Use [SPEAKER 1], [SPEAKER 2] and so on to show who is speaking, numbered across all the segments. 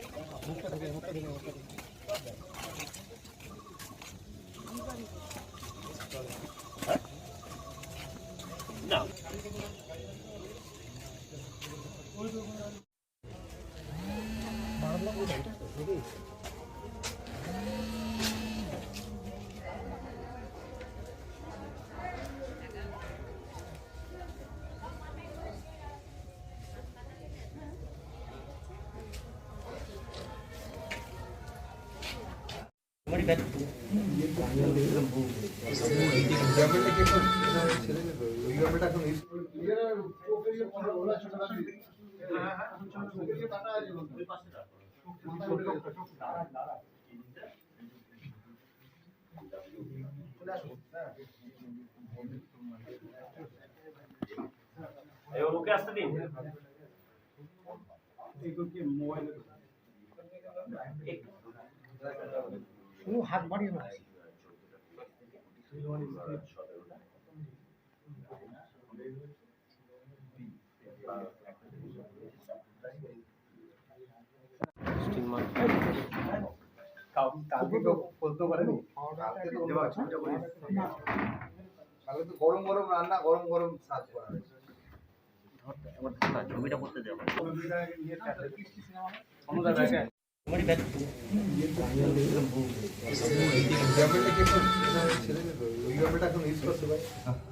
[SPEAKER 1] এবার ওকে আসতে দিন
[SPEAKER 2] হাত বাড়িয়ে না
[SPEAKER 3] কালকে তো বলতে পারেনি কালকে তো দেওয়া ছবিটা করিস কালকে তো গরম গরম রান্না গরম গরম সাজ করা হয়েছে
[SPEAKER 1] ছবিটা করতে দেবো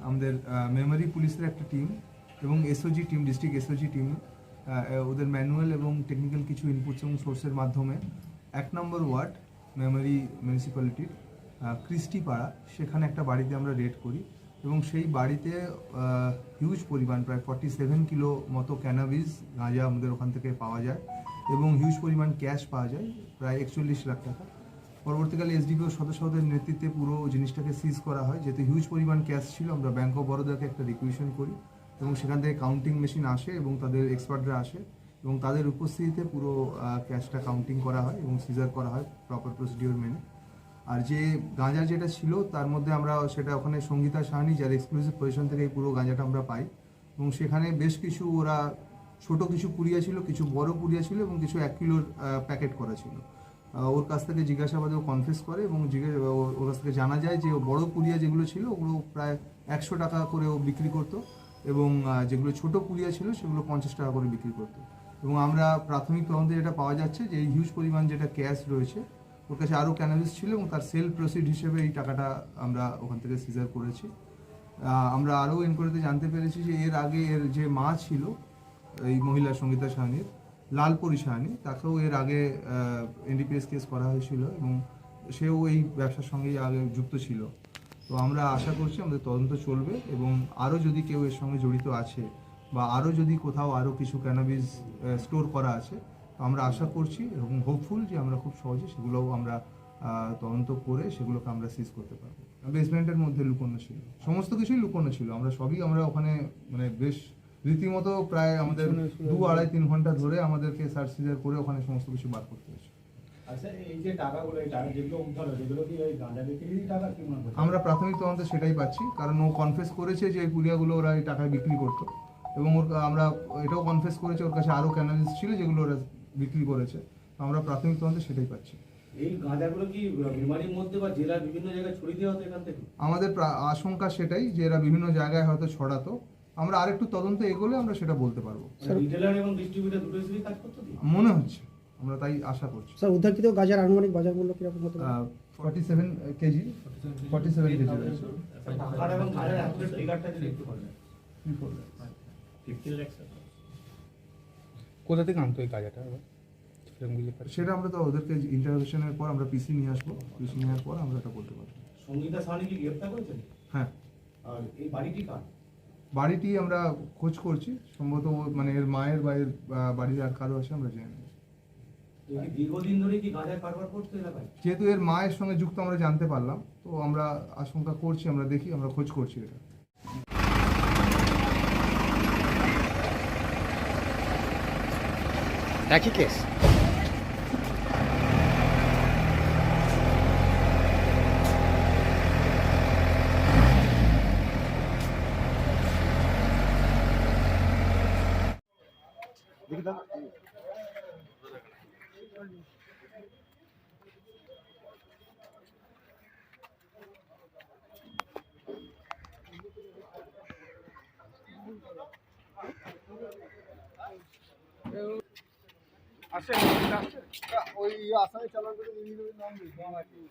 [SPEAKER 4] আমাদের মেমোরি পুলিশের একটা টিম এবং SOG team district SOG team ওদের ম্যানুয়াল এবং টেকনিক্যাল কিছু ইনপুটস এবং সোর্সের মাধ্যমে এক নম্বর ওয়ার্ড মেমোরি মিউনিসিপ্যালিটির ক্রিস্টি পাড়া, সেখানে একটা বাড়িতে আমরা রেড করি। এবং সেই বাড়িতে হিউজ পরিমাণ, প্রায় ফর্টি সেভেন কিলো মতো ক্যানাবিস গাঁজা আমাদের ওখান থেকে পাওয়া যায় এবং হিউজ পরিমাণ ক্যাশ পাওয়া যায়, প্রায় একচল্লিশ লাখ টাকা। পরবর্তীকালে এসডিপিও সদস্যদের নেতৃত্বে পুরো জিনিসটাকে সিজ করা হয়। যেহেতু হিউজ পরিমাণ ক্যাশ ছিল, আমরা ব্যাঙ্ক অফ বরোদাকে একটা রিকুইশন করি এবং সেখান থেকে কাউন্টিং মেশিন আসে এবং তাদের এক্সপার্টরা আসে এবং তাদের উপস্থিতিতে পুরো ক্যাশটা কাউন্টিং করা হয় এবং সিজার করা হয় প্রপার প্রসিডিওর মেনে। আর যে গাঁজা যেটা ছিল, তার মধ্যে আমরা সেটা ওখানে সঙ্গীতা সাহানি, যার এক্সক্লুসিভ পজিশন থেকে এই পুরো গাঁজাটা আমরা পাই। এবং সেখানে বেশ কিছু ওরা ছোট কিছু পুড়িয়া ছিল, কিছু বড় পুড়িয়া ছিল এবং কিছু এক কিলোর প্যাকেট করা ছিল। ওর কাছ থেকে জিজ্ঞাসাবাদে ও কনফেস করে এবং জিজ্ঞাসা ওর- কাছ থেকে জানা যায় যে বড় পুড়িয়া যেগুলো ছিল, ওগুলো প্রায় একশো টাকা করে ও বিক্রি করতো এবং যেগুলো ছোট পুড়িয়া ছিল, সেগুলো পঞ্চাশ টাকা করে বিক্রি করতো। এবং আমরা প্রাথমিক তদন্তে যেটা পাওয়া যাচ্ছে যে এই হিউজ পরিমাণ যেটা ক্যাশ রয়েছে ওর কাছে আরও ক্যানাবিস ছিল এবং তার সেল প্রসিড হিসেবে এই টাকাটা আমরা ওখান থেকে সিজার করেছি। আমরা আরও এনকোয়ারিতে জানতে পেরেছি যে এর আগে এর যে মা ছিল, এই মহিলা সঙ্গীতা সাহানির, লালপরি সাহানি, তাকেও এর আগে এনডিপিএস কেস করা হয়েছিল এবং সেও এই ব্যবসার সঙ্গেই আগে যুক্ত ছিল। তো আমরা আশা করছি আমাদের তদন্ত চলবে এবং আরও যদি কেউ এর সঙ্গে জড়িত আছে বা আরও যদি কোথাও আরও কিছু ক্যানাবিস স্টোর করা আছে আমরা আশা করছি এবং হোপফুল যে আমরা খুব সহজে সেগুলোও আমরা তদন্ত করে সেগুলোকে আমরা সিজ করতে পারব। বেসমেন্টের মধ্যে লুকোনো ছিল। সমস্ত কিছুই লুকোনো ছিল। আমরা সবই আমরা ওখানে মানে বেশ রীতিমতো প্রায় আমাদের দু আড়াই তিন ঘণ্টা ধরে আমাদেরকে সার্চ সিজার করে ওখানে সমস্ত কিছু বার করতে হয়েছে।
[SPEAKER 2] আচ্ছা
[SPEAKER 4] আমরা প্রাথমিক তদন্তে সেটাই পাচ্ছি। কারণ ও কনফেস করেছে যে এই পুলিয়াগুলো ওরা এই টাকায় বিক্রি করতো। এবং ওর আমরা এটাও কনফেস করেছে ওর কাছে আরও ক্যানালিস ছিল যেগুলো ওরা বিক্রি করেছে আমরা প্রাথমিক তদন্তে সেটাই পাচ্ছি।
[SPEAKER 2] এই গাঁজাগুলো কি বিমারির মধ্যে বা জেলার বিভিন্ন জায়গায় ছড়িয়ে দেওয়া হতো এখান থেকে?
[SPEAKER 4] আমাদের প্রা- আশঙ্কা সেটাই যে এরা বিভিন্ন জায়গায় হয়তো ছড়াতো। আমরা আরেকটু তদন্ত এগোলে আমরা সেটা বলতে পারব।
[SPEAKER 2] রিটেলার এবং ডিস্ট্রিবিউটার দুটো হিসেবে কাজ করতো কি?
[SPEAKER 4] মনে হচ্ছে আমরা তাই আশা করছি।
[SPEAKER 5] স্যার উদ্ধারকৃত গাজার আনুমানিক বাজার মূল্য কীরকম হতে পারে?
[SPEAKER 4] Forty seven KG forty seven KG রয়েছে।
[SPEAKER 2] টাকার এবং গাঁজার অ্যাকুরেট ফিগারটা যদি একটু বলেন।
[SPEAKER 4] কি করবে?
[SPEAKER 6] কোথা থেকে আনতো এই গাঁজাটা? আবার
[SPEAKER 4] সেটা আমরা তো ওদেরকে ইন্টারভেশনের পর আমরা পিসি নিয়ে আসব। পিসি নেওয়ার পর আমরা এটা বলতে পারব।
[SPEAKER 2] সঙ্গীতা সাহানি কি গ্রেপ্তার করেছেন?
[SPEAKER 4] হ্যাঁ।
[SPEAKER 2] আর এই বাড়িটি কার?
[SPEAKER 4] বাড়িটি আমরা খোঁজ করছি। সম্ভবত মানে এর মায়ের বা এর বাড়ির আর কারও আছে আমরা জেনে
[SPEAKER 2] দীর্ঘদিন ধরে কি গাঁজার কারবার করতো এলাকায়?
[SPEAKER 4] যেহেতু এর মায়ের সঙ্গে যুক্ত আমরা জানতে পারলাম তো আমরা আশঙ্কা করছি আমরা দেখি আমরা খোঁজ করছি এটা।
[SPEAKER 5] একই কেস
[SPEAKER 3] আসে ওই আসামে চালান করে নাম দিই